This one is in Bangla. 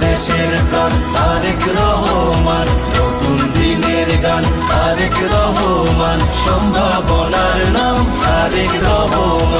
দেশের গান আরেক রহমান নতুন দিনের গান আরেক রহমান সম্ভাবনার নাম আরেক রহমান।